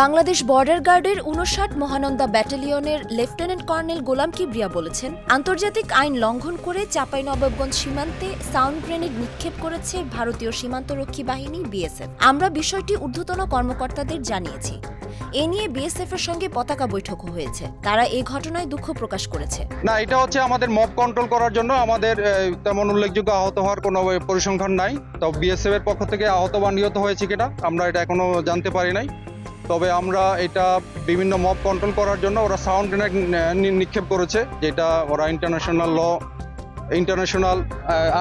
Bangladesh border গার্ডের উনষাট মহানন্দা ব্যাটালিয়নের লেফটেন্যান্ট কর্নেল গোলাম কিবরিয়া বলেছেন, আন্তর্জাতিক আইন লঙ্ঘন করে চাঁপাইনবাবগঞ্জ সীমান্তে সাউন্ড গ্রেনেড নিক্ষেপ করেছে ভারতীয় সীমান্তরক্ষী বাহিনী বিএসএফ। আমরা বিষয়টি ঊর্ধ্বতন কর্মকর্তাদের জানিয়েছি। এ নিয়ে বিএসএফ এর সঙ্গে পতাকা বৈঠকও হয়েছে। তারা এই ঘটনায় দুঃখ প্রকাশ করেছে। না, এটা হচ্ছে আমাদের মব কন্ট্রোল করার জন্য আমাদের তেমন উল্লেখযোগ্য আহত হওয়ার কোনো পরিসংখ্যান নাই। তো বিএসএফ এর পক্ষ থেকে আহত বা নিহত হয়েছে কিনা, আমরা এটা এখনও জানতে পারি নাই। তবে আমরা এটা বিভিন্ন মব কন্ট্রোল করার জন্য ওরা সাউন্ড গ্রেনেড নিক্ষেপ করেছে, যেটা ওরা ইন্টারন্যাশনাল ল ইন্টারন্যাশনাল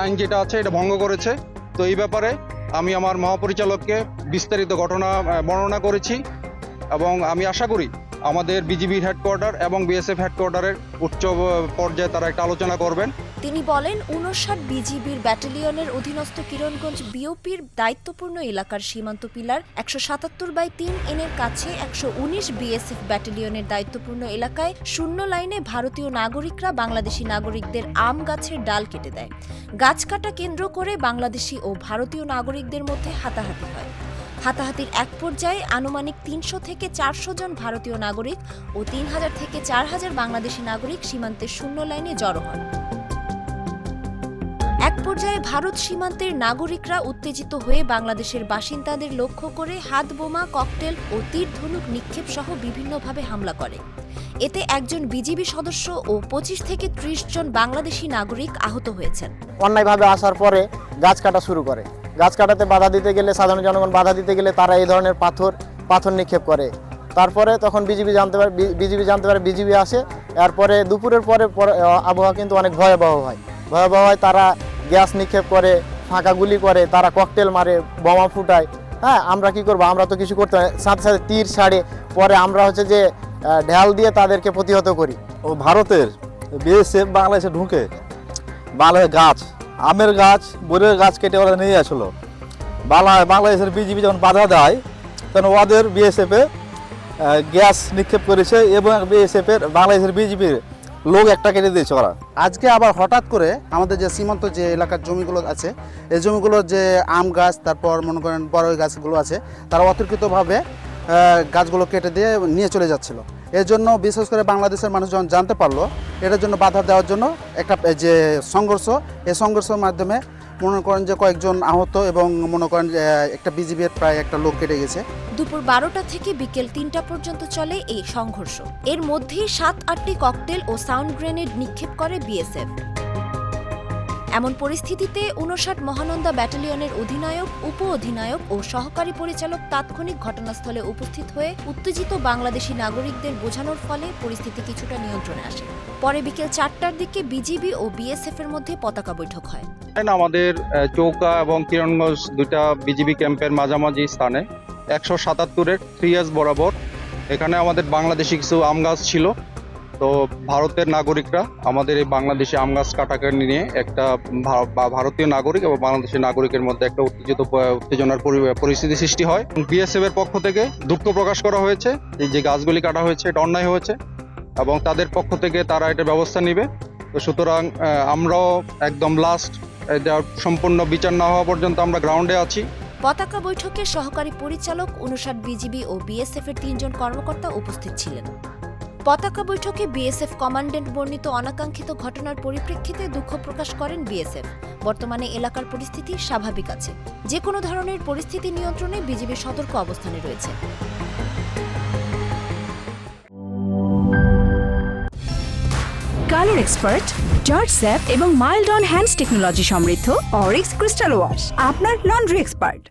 আইন যেটা আছে এটা ভঙ্গ করেছে। তো এই ব্যাপারে আমি আমার মহাপরিচালককে বিস্তারিত ঘটনা বর্ণনা করেছি এবং আমি আশা করি আমাদের বিজিবির হেডকোয়ার্টার এবং বিএসএফ হেডকোয়ার্টারের উচ্চ পর্যায়ে তারা একটা আলোচনা করবেন। তিনি বলেন, উনষাট বিজিবির ব্যাটালিয়নের অধীনস্থ কিরণগঞ্জ বিওপির দায়িত্বপূর্ণ এলাকার সীমান্ত পিলার একশো সাতাত্তর বাই তিন এনের কাছে একশো উনিশ বিএসএফ ব্যাটালিয়নের দায়িত্বপূর্ণ এলাকায় শূন্য লাইনে ভারতীয় নাগরিকরা বাংলাদেশি নাগরিকদের আম গাছের ডাল কেটে দেয়। গাছ কাটা কেন্দ্র করে বাংলাদেশি ও ভারতীয় নাগরিকদের মধ্যে হাতাহাতি হয়। হাতাহাতির এক পর্যায়ে আনুমানিক তিনশো থেকে চারশো জন ভারতীয় নাগরিক ও তিন হাজার থেকে চার হাজার বাংলাদেশি নাগরিক সীমান্তের শূন্য লাইনে জড়ো হন। এক পর্যায়ে ভারত সীমান্তের নাগরিকরা উত্তেজিত হয়ে বাংলাদেশের বাসিন্দাদের লক্ষ্য করে হাত, বোমা, ককটেল ও তীর ধনুক নিক্ষেপ সহ বিভিন্নভাবে হামলা করে। এতে একজন বিজিবি সদস্য ও পঁচিশ থেকে ত্রিশ জন বাংলাদেশি নাগরিক আহত হয়েছেন। অন্যায়ভাবে আসার পরে গাছ কাটা শুরু করে। গাছ কাটাতে বাধা দিতে গেলে সাধারণ জনগণ বাধা দিতে গেলে তারা এই ধরনের পাথর পাথর নিক্ষেপ করে। তারপরে তখন বিজিবি জানতে পারে বিজিবি জানতে পারে বিজিবি আসে। এরপরে দুপুরের পরে পরে, আবহাওয়া কিন্তু অনেক ভয়াবহ হয়। ভয়াবহ হয় তারা গ্যাস নিক্ষেপ করে ফাঁকা গুলি করে তারা ককটেল মারে বোমা ফুটায়। হ্যাঁ আমরা কি করব? আমরা তো কিছু করতে। সাথে সাথে তীর ছাড়ে। পরে আমরা হচ্ছে যে ঢাল দিয়ে তাদেরকে প্রতিহত করি। ও ভারতের বিএসএফ বাংলাদেশে ঢুকে? বাংলাদেশের গাছ। আমের গাছ, বরের গাছ কেটে ওরা নিয়ে আসলো। বাংলা বাংলাদেশের বিজিবি যখন বাধা দেয়, তখন ওদের বিএসএফে গ্যাস নিক্ষেপ করেছে এবং বিএসএফের বাংলাদেশের বিজিবির লোক একটা কেটে দিয়েছে ওরা। আজকে আবার হঠাৎ করে আমাদের যে সীমান্ত যে এলাকার জমিগুলো আছে, এই জমিগুলোর যে আম গাছ, তারপর মনে করেন বড়ই গাছগুলো আছে, তারা অতর্কিতভাবে গাছগুলো কেটে দিয়ে নিয়ে চলে যাচ্ছিল। এর জন্য বিশেষ করে বাংলাদেশের মানুষ যখন জানতে পারল এটার জন্য বাধা দেওয়ার জন্য একটা যে সংঘর্ষ, এই সংঘর্ষের মাধ্যমে মনে করেন যে কয়েকজন আহত এবং মনে করেন যে একটা বিজিবির প্রায় একটা লোক কেটে গেছে। দুপুর বারোটা থেকে বিকেল তিনটা পর্যন্ত চলে এই সংঘর্ষ। এর মধ্যেই সাত, আটটি ককটেল ও সাউন্ড গ্রেনেড নিক্ষেপ করে বিএসএফ। এমন পরিস্থিতিতে উনষাট মহানন্দা ব্যাটালিয়নের অধিনায়ক উপ অধিনায়ক ও সহকারী পরিচালক তাৎক্ষণিক ঘটনাস্থলে উপস্থিত হয়ে উত্তেজিত বাংলাদেশি নাগরিকদের বোঝানোর ফলে পরিস্থিতি কিছুটা নিয়ন্ত্রণে আসে। পরে বিকেল চারটার দিকে বিজিবি ও বিএসএফ এর মধ্যে পতাকা বৈঠক হয়। আমাদের চৌকা এবং কিরণগঞ্জ দুইটা বিজিবি ক্যাম্পের মাঝামাঝি স্থানে একশো সাতাত্তরের থ্রি বরাবর এখানে আমাদের বাংলাদেশি কিছু আম গাছ ছিল। তো ভারতের নাগরিকরা আমাদের এই বাংলাদেশে আম গাছ কাটাকে নিয়ে একটা ভারতীয় নাগরিক এবং বাংলাদেশের নাগরিকের মধ্যে একটা উত্তেজিত, উত্তেজনার পরি- পরিস্থিতি সৃষ্টি হয়। বিএসএফ এর পক্ষ থেকে দুঃখ প্রকাশ করা হয়েছে যে গাছগুলি কাটা হয়েছে, এটা অন্যায় হয়েছে এবং তাদের পক্ষ থেকে তারা এটা ব্যবস্থা নেবে। তো সুতরাং আমরাও একদম লাস্ট সম্পূর্ণ বিচার না হওয়া পর্যন্ত আমরা গ্রাউন্ডে আছি। পতাকা বৈঠকে সহকারী পরিচালক উনষাট বিজিবি ও বিএসএফ এর তিনজন কর্মকর্তা উপস্থিত ছিলেন। পতাকা বৈঠকে বিএসএফ কমান্ড্যান্ট বর্ণিত অনাকাঙ্ক্ষিত ঘটনার পরিপ্রেক্ষিতে দুঃখ প্রকাশ করেন বিএসএফ। বর্তমানে এলাকার পরিস্থিতি স্বাভাবিক আছে। যে কোনো ধরনের পরিস্থিতি নিয়ন্ত্রণে বিজিবি সতর্ক অবস্থানে রয়েছে। কালার এক্সপার্ট জর্জ স্যাপ এবং মাইল্ড অন হ্যান্ডস টেকনোলজি সমৃদ্ধ অরিক্স ক্রিস্টাল ওয়াশ, আপনার লন্ড্রি এক্সপার্ট।